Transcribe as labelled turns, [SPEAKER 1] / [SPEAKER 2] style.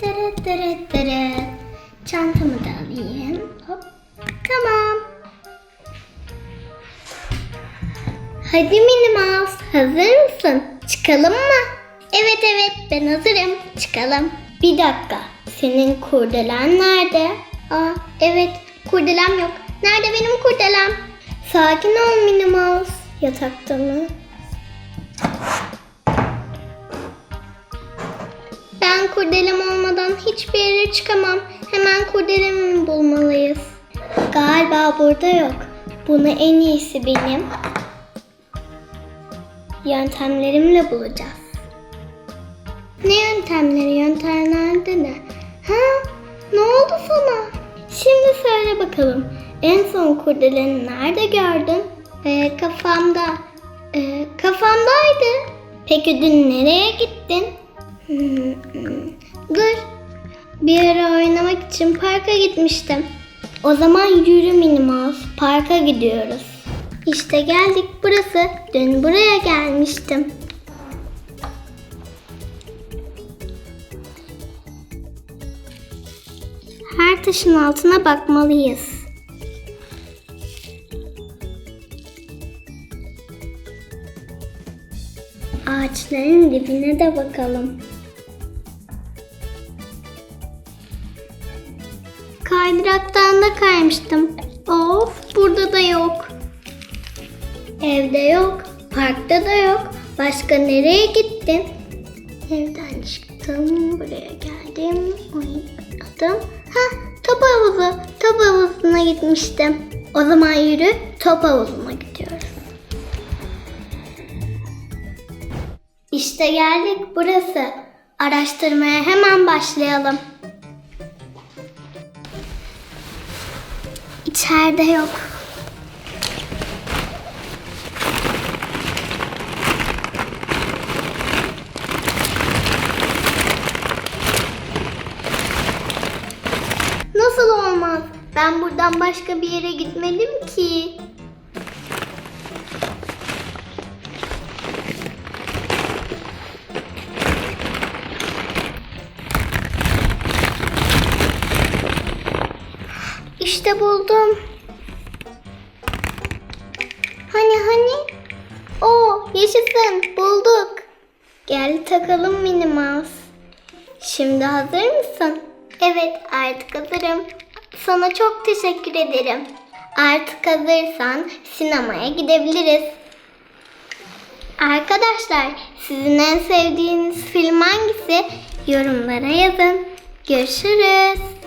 [SPEAKER 1] Tere tere tere. Çantamı da alayım. Hop. Tamam. Hadi Minnie Mouse, hazır mısın? Çıkalım mı? Evet evet, ben hazırım. Çıkalım. Bir dakika, senin kurdelen nerede? Aa, evet, kurdelem yok. Nerede benim kurdelem? Sakin ol Minnie Mouse. Yatakta mı? Ben kurdelem olmadan hiçbir yere çıkamam. Hemen kurdelemi bulmalıyız. Galiba burada yok. Bunu en iyisi benim yöntemlerimle bulacağız. Ne yöntemleri? Yöntemlerde ne? Ha? Ne oldu sana? Şimdi söyle bakalım. En son kurdeleni nerede gördün? Ee, kafamda. Ee, kafamdaydı. Peki dün nereye gittin? Dur. Bir ara oynamak için parka gitmiştim. O zaman yürü Minnie. Parka gidiyoruz. İşte geldik burası. Dün buraya gelmiştim. Her taşın altına bakmalıyız. Ağaçların dibine de bakalım. Kaydıraktan da kaymıştım. Of burada da yok. Evde yok, parkta da yok. Başka nereye gittin? Evden çıktım, buraya geldim, oynadım. Ha, top havuzu. Top havuzuna gitmiştim. O zaman yürü, top havuzuna gidiyoruz. İşte geldik burası. Araştırmaya hemen başlayalım. İçeride yok. Nasıl olmaz? Ben buradan başka bir yere gitmedim ki. İşte buldum. Hani hani? O yaşasın bulduk. Gel takalım Minnie Mouse. Şimdi hazır mısın? Evet artık hazırım. Sana çok teşekkür ederim. Artık hazırsan sinemaya gidebiliriz. Arkadaşlar sizin en sevdiğiniz film hangisi? Yorumlara yazın. Görüşürüz.